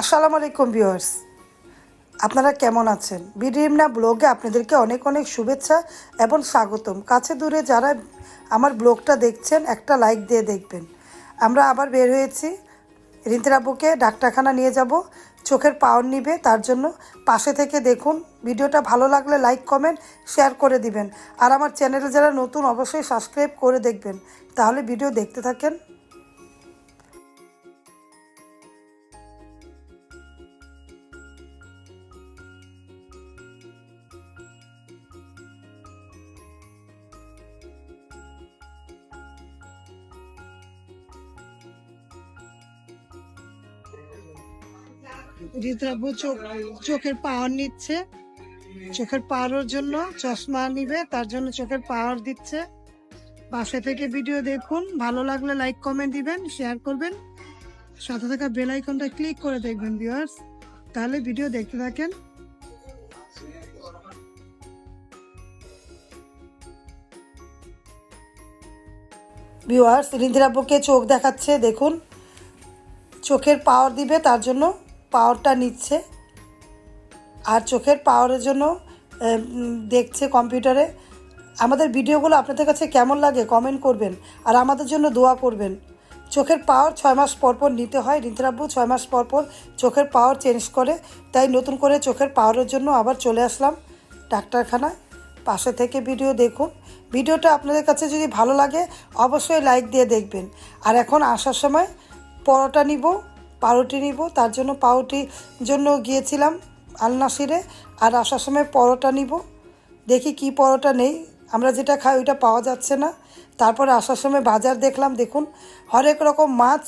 আসসালামু আলাইকুম, ভিউয়ার্স। আপনারা কেমন আছেন? বিডিএমনা ব্লগে আপনাদেরকে অনেক অনেক শুভেচ্ছা এবং স্বাগতম। কাছে দূরে যারা আমার ব্লগটা দেখছেন, একটা লাইক দিয়ে দেখবেন। আমরা আবার বের হয়েছি। রিন্তিরাবুকে ডাক্তারখানা নিয়ে যাব। চোখের পাওয়ার নিবে, তার জন্য পাশে থেকে দেখুন। ভিডিওটা ভালো লাগলে লাইক, কমেন্ট, শেয়ার করে দিবেন। আর আমার চ্যানেলে যারা নতুন, অবশ্যই সাবস্ক্রাইব করে দেখবেন। তাহলে ভিডিও দেখতে থাকেন। রিদ্রাব্বু চোখ, চোখের পাওয়ার নিচ্ছে। চোখের পাওয়ারের জন্য চশমা নিবে, তার জন্য চোখের পাওয়ার দিচ্ছে। পাশে থেকে ভিডিও দেখুন, ভালো লাগলে লাইক, কমেন্ট দিবেন, শেয়ার করবেন। সাথে থাকা বেল আইকনটা ক্লিক করে দেখবেন, ভিউয়ার্স। তাহলে ভিডিও দেখতে থাকেন। ভিউয়ার্স রিন্দিরাব্বুকে চোখ দেখাচ্ছে, দেখুন। চোখের পাওয়ার দিবে তার জন্য। পাওয়ারটা নিচ্ছে। আর চোখের পাওয়ারের জন্য দেখছে কম্পিউটারে আমাদের ভিডিওগুলো আপনাদের কাছে কেমন লাগে কমেন্ট করবেন। আর আমাদের জন্য দোয়া করবেন। চোখের পাওয়ার ছয় মাস পর পর নিতে হয়। রিন্তারাব্বু ছয় মাস পর পর চোখের পাওয়ার চেঞ্জ করে। তাই নতুন করে চোখের পাওয়ারের জন্য আবার চলে আসলাম ডাক্তারখানায়। পাশে থেকে ভিডিও দেখুন। ভিডিওটা আপনাদের কাছে যদি ভালো লাগে, অবশ্যই লাইক দিয়ে দেখবেন। আর এখন আসার সময় পরোটা নিব। পাউরুটি নিব, তার জন্য পাউরুটির জন্য গিয়েছিলাম আলনাসিরে, আর আসার সময় পরোটা নিব। দেখি কি পরোটা নেই, আমরা যেটা খাই ওইটা পাওয়া যাচ্ছে না। তারপরে আসার সময় বাজার দেখলাম, দেখুন হরেক রকম মাছ।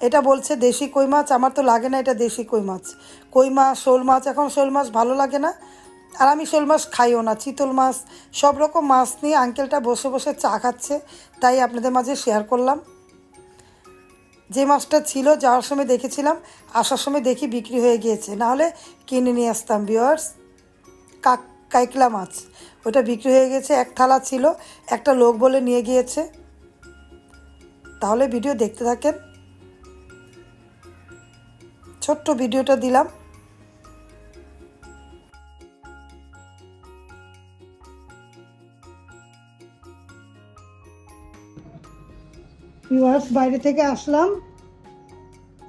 এটা বলছে দেশি কই মাছ, আমার তো লাগে না এটা দেশি কই মাছ। কই মাছ, শোল মাছ, এখন শোল মাছ ভালো লাগে না। আর আমি শোল মাছ খাইও না, চিতল মাছ, সব রকম মাছ নিয়ে আঙ্কেলটা বসে বসে চা খাচ্ছে, তাই আপনাদের মাঝে শেয়ার করলাম। যে মাছটা ছিল যাওয়ার সময় দেখেছিলাম, আসার সময় দেখি বিক্রি হয়ে গিয়েছে। নাহলে কিনে নিয়ে আসতাম বিয়ার্স কাক কাইকলা মাছ। ওটা বিক্রি হয়ে গেছে, এক থালা ছিল, একটা লোক বলে নিয়ে গিয়েছে। তাহলে ভিডিও দেখতে থাকেন। ছোট্ট ভিডিওটা দিলাম। ভিউয়ার্স বাইরে থেকে আসলাম,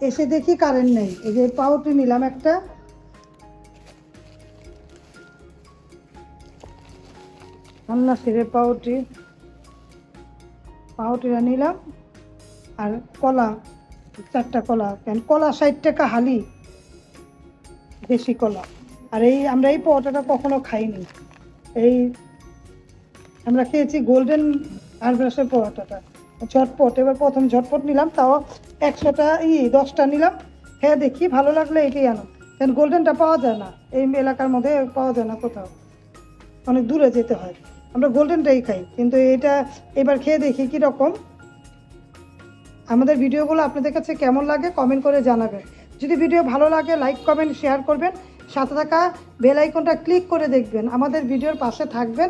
এসে দেখি কারেন্ট নেই। এই যে পাউটি নিলাম একটা। রান্না সিরে পাউরুটি, পাউরুটিটা নিলাম, আর কলা, চারটা কলা কেন কলা ষাট টাকা হালি, দেশি কলা। আর এই, আমরা এই পরোটাটা কখনো খাইনি। এই, আমরা খেয়েছি গোল্ডেন হারভেস্টের পরোটাটা। ঝটপট, এবার প্রথম ঝটপট নিলাম, তাও একশোটা ই, দশটা নিলাম। হ্যাঁ দেখি, ভালো লাগলে এটাই আনো। কারণ গোল্ডেনটা পাওয়া যায় না, এই এলাকার মধ্যে পাওয়া যায় না কোথাও। অনেক দূরে যেতে হয়। আমরা গোল্ডেনটাই খাই, কিন্তু এটা এবার খেয়ে দেখি কীরকম। আমাদের ভিডিওগুলো আপনাদের কাছে কেমন লাগে কমেন্ট করে জানাবেন। যদি ভিডিও ভালো লাগে, লাইক, কমেন্ট, শেয়ার করবেন। সাথে থাকা বেল আইকনটা ক্লিক করে দেখবেন। আমাদের ভিডিওর পাশে থাকবেন।